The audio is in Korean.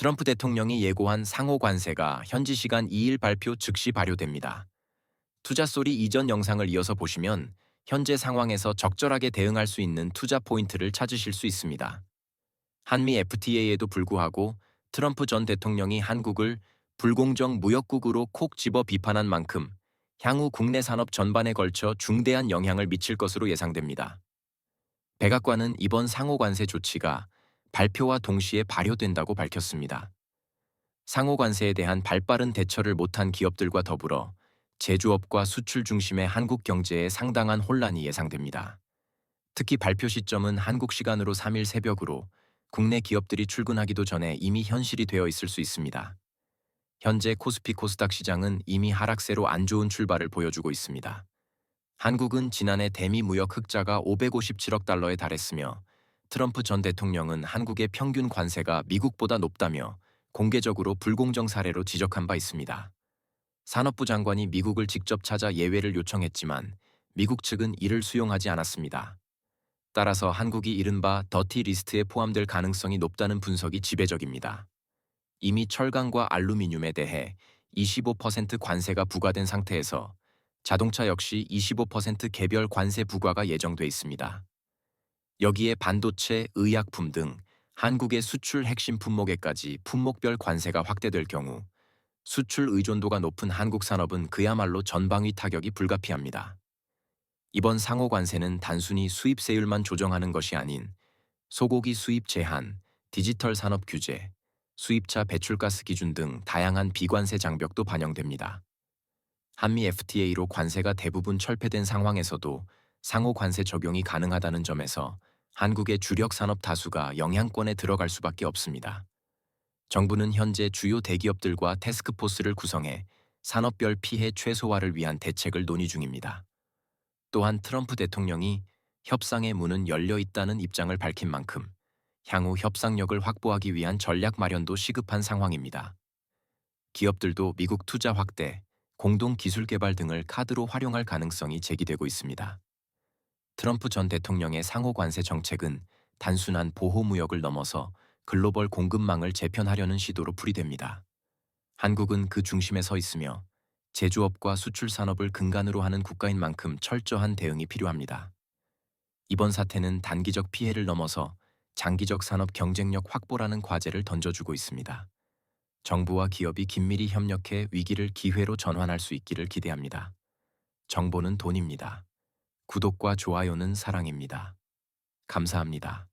트럼프 대통령이 예고한 상호 관세가 현지 시간 2일 발표 즉시 발효됩니다. 투자 소리 이전 영상을 이어서 보시면 현재 상황에서 적절하게 대응할 수 있는 투자 포인트를 찾으실 수 있습니다. 한미 FTA에도 불구하고 트럼프 전 대통령이 한국을 불공정 무역국으로 콕 집어 비판한 만큼 향후 국내 산업 전반에 걸쳐 중대한 영향을 미칠 것으로 예상됩니다. 백악관은 이번 상호 관세 조치가 발표와 동시에 발효된다고 밝혔습니다. 상호 관세에 대한 발빠른 대처를 못한 기업들과 더불어 제조업과 수출 중심의 한국 경제에 상당한 혼란이 예상됩니다. 특히 발표 시점은 한국 시간으로 3일 새벽으로 국내 기업들이 출근하기도 전에 이미 현실이 되어 있을 수 있습니다. 현재 코스피 코스닥 시장은 이미 하락세로 안 좋은 출발을 보여주고 있습니다. 한국은 지난해 대미 무역 흑자가 557억 달러에 달했으며 트럼프 전 대통령은 한국의 평균 관세가 미국보다 높다며 공개적으로 불공정 사례로 지적한 바 있습니다. 산업부 장관이 미국을 직접 찾아 예외를 요청했지만 미국 측은 이를 수용하지 않았습니다. 따라서 한국이 이른바 더티 리스트에 포함될 가능성이 높다는 분석이 지배적입니다. 이미 철강과 알루미늄에 대해 25% 관세가 부과된 상태에서 자동차 역시 25% 개별 관세 부과가 예정돼 있습니다. 여기에 반도체, 의약품 등 한국의 수출 핵심 품목에까지 품목별 관세가 확대될 경우 수출 의존도가 높은 한국 산업은 그야말로 전방위 타격이 불가피합니다. 이번 상호 관세는 단순히 수입세율만 조정하는 것이 아닌 소고기 수입 제한, 디지털 산업 규제, 수입차 배출가스 기준 등 다양한 비관세 장벽도 반영됩니다. 한미 FTA로 관세가 대부분 철폐된 상황에서도 상호 관세 적용이 가능하다는 점에서 한국의 주력 산업 다수가 영향권에 들어갈 수밖에 없습니다. 정부는 현재 주요 대기업들과 태스크포스를 구성해 산업별 피해 최소화를 위한 대책을 논의 중입니다. 또한 트럼프 대통령이 협상의 문은 열려 있다는 입장을 밝힌 만큼 향후 협상력을 확보하기 위한 전략 마련도 시급한 상황입니다. 기업들도 미국 투자 확대, 공동 기술 개발 등을 카드로 활용할 가능성이 제기되고 있습니다. 트럼프 전 대통령의 상호 관세 정책은 단순한 보호 무역을 넘어서 글로벌 공급망을 재편하려는 시도로 풀이됩니다. 한국은 그 중심에 서 있으며 제조업과 수출 산업을 근간으로 하는 국가인 만큼 철저한 대응이 필요합니다. 이번 사태는 단기적 피해를 넘어서 장기적 산업 경쟁력 확보라는 과제를 던져주고 있습니다. 정부와 기업이 긴밀히 협력해 위기를 기회로 전환할 수 있기를 기대합니다. 정보는 돈입니다. 구독과 좋아요는 사랑입니다. 감사합니다.